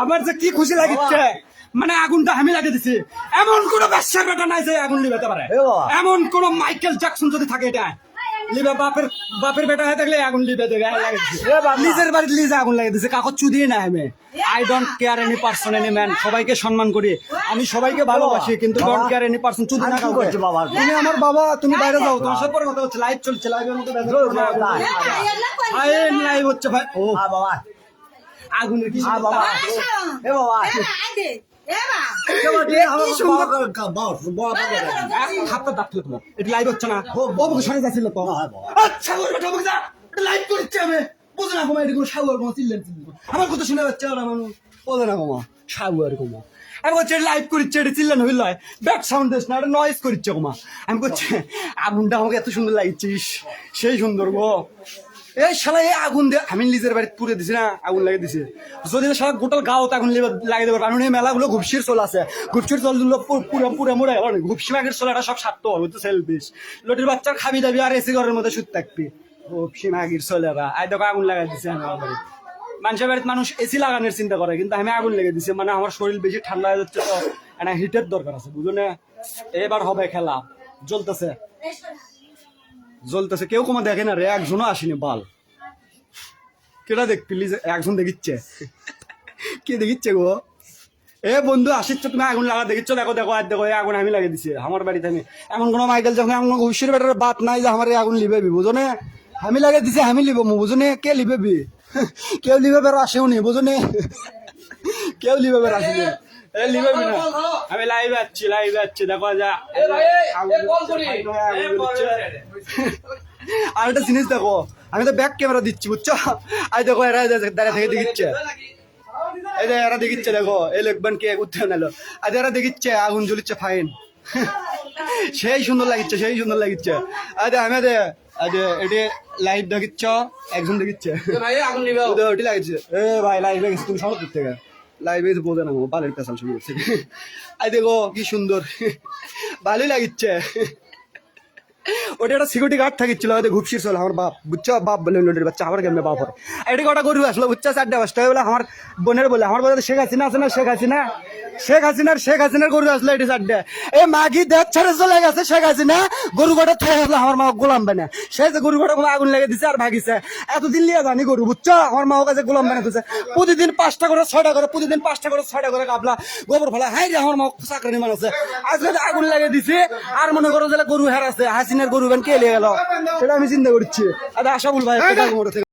আমার যে কি খুশি লাগিচ্ছে মানে আগুনটা আমি লাগিয়ে দিছি। এমন কোন ব্যবসার ব্যাটা নাই যে আগুন লিবাতে পারে। এমন কোন মাইকেল জ্যাকসন যদি থাকে এটা। লিবে বাপের বাপের বেটা হয়ে থাকলে আগুন লিবে দেবে বাবা। নিজের বাড়িতে লিজে আগুন লাগিয়ে দিছে কাকত চুদিয়ে না আমি I don't care any person any man সবাইকে সম্মান করি। আমি সবাইকে ভালোবাসি কিন্তু ডোন্ট কেয়ার এনি পার্সন চুদি না কাউকে। বাবা? তুমি আমার বাবা তুমি বাইরে যাও তোমার সাথে পরে কথা হচ্ছে লাইভ চলছে লাইভের জোর, করো লাইভ। হচ্ছে ভাই। ও। বাবা। আগুনের কি বাবা। এ বাবা। লাইভ লাইভ আমার কথা শুনে যাচ্ছে ওরা মানুষ। বুঝো না কমা কমা আমি বলছি লাইভ করছে এটা চিল্লেন হইল ব্যাক সাউন্ড দিস না এটা নয়েজ কমা আমি করছি আগুনটা আমাকে এত সুন্দর লাগছিস সেই সুন্দর গো এই শালা এই আগুন দিয়ে আমি নিজের বাড়িতে পুড়ে দিছি না, আগুন লাগিয়ে দিছি। যদি শালা গোটাল গাও আগুন লাগিয়ে দেবে কারণ এই মেলাগুলো ঘুপসির চল আছে। ঘুপসির চলগুলো পুরো পুরো মুড়ে ঘুপসি মাগের চল, এটা সব স্বার্থ হবে তো সেলফিস লটির বাচ্চার খাবি দাবি, আর এসি ঘরের মধ্যে সুদ থাকবি। ঘুপসি মাগির চলেরা আই দেখো, আগুন লাগাই দিছে আমার মানুষের বাড়িতে মানুষ এসি লাগানোর চিন্তা করে, কিন্তু আমি আগুন লেগে দিছি। মানে আমার শরীর বেশি ঠান্ডা হয়ে যাচ্ছে, তো হিটের দরকার আছে বুঝলে এবার হবে খেলা। জ্বলতেছে। জ্বলতেছে, কেউ কোনো দেখে না রে একজনও আসেনি, বাল। কেটা দেখ প্লিজ একজন দেখিচ্ছে। কে দেখিচ্ছে গো? এ বন্ধু, আসিচ্ছ তুমি, আগুন লাগা দেখিচ্ছ, দেখো দেখো, আর দেখো আগুন আমি লাগিয়ে দিছি, আমার বাড়িতে আমি। এমন কোনো মাইকেল যখন এমন ঘুষির বেটার বাত নাই যে আমার আগুন লিবেবি, বুঝনে? আমি লাগিয়ে দিছি, আমি লিব মু, বুঝনে? কে লিবেবি? কেউ লিবে বের, আসেও নি, বুঝনে? কেউ লিবে বের আসেনি আমি লাইভে আছি লাইভে আছি দেখো যা। আর একটা জিনিস দেখো আমি তো ব্যাক ক্যামেরা দিচ্ছি বুঝছ? আই দেখো এরা দাঁড়িয়ে থেকে দেখিচ্ছে। এই যে এরা দেখিচ্ছে দেখো এই লোকবান কে উঠতে নিলো। আজ এরা দেখিচ্ছে আগুন জ্বলিচ্ছে ফাইন সেই সুন্দর লাগিচ্ছে সেই সুন্দর লাগিচ্ছে। আজ আমি দে আজ এটি লাইভ দেখিচ্ছ একজন দেখিচ্ছে। ওটি লাগিচ্ছে। এ ভাই লাইভ গেছে তুমি সব দিক থেকে। লাইভে বোঝে না বালের পেশাল শুরু আই দেখো কি সুন্দর। ভালোই লাগিচ্ছে। ওটা একটা সিকিউরিটি গার্ড থাকিছিল হয়তো ঘুপসির আমার বাপ। বাপ বলে বাচ্চা আমার কেমনে বাপ হয় গরু আসলো? চারটা বলে আমার বোনের বলে, আমার শেখ হাসিনা আছে না? শেখ হাসিনা? শেখ হাসিনার শেখ হাসিনার গরু আসলো এটা চারটে। মাগি দেখ চলে গেছে, শেখ হাসিনা। গরু কটা থেকে আসলো আমার মা গোলাম বানে। সে যে গরু কোনো আগুন লেগে দিছে আর ভাগিছে। এতদিন লিয়ে জানি গরু, বুঝছ? আমার মা কাছে গোলাম বানে দিছে। প্রতিদিন পাঁচটা করে, ছয়টা করে, প্রতিদিন পাঁচটা করে, ছয়টা করে কাপলা গোবর ফেলা। হ্যাঁ রে, আমার মা চাকরি মানুষ আজকে আগুন লেগে দিছে, আর মনে করো যে গরু হেরাছে হাসিনার গরু বেন কে লিয়ে গেল? সেটা আমি চিন্তা করছি। আর আশা বল ভাই কোথায় ঘুমোতে থেকে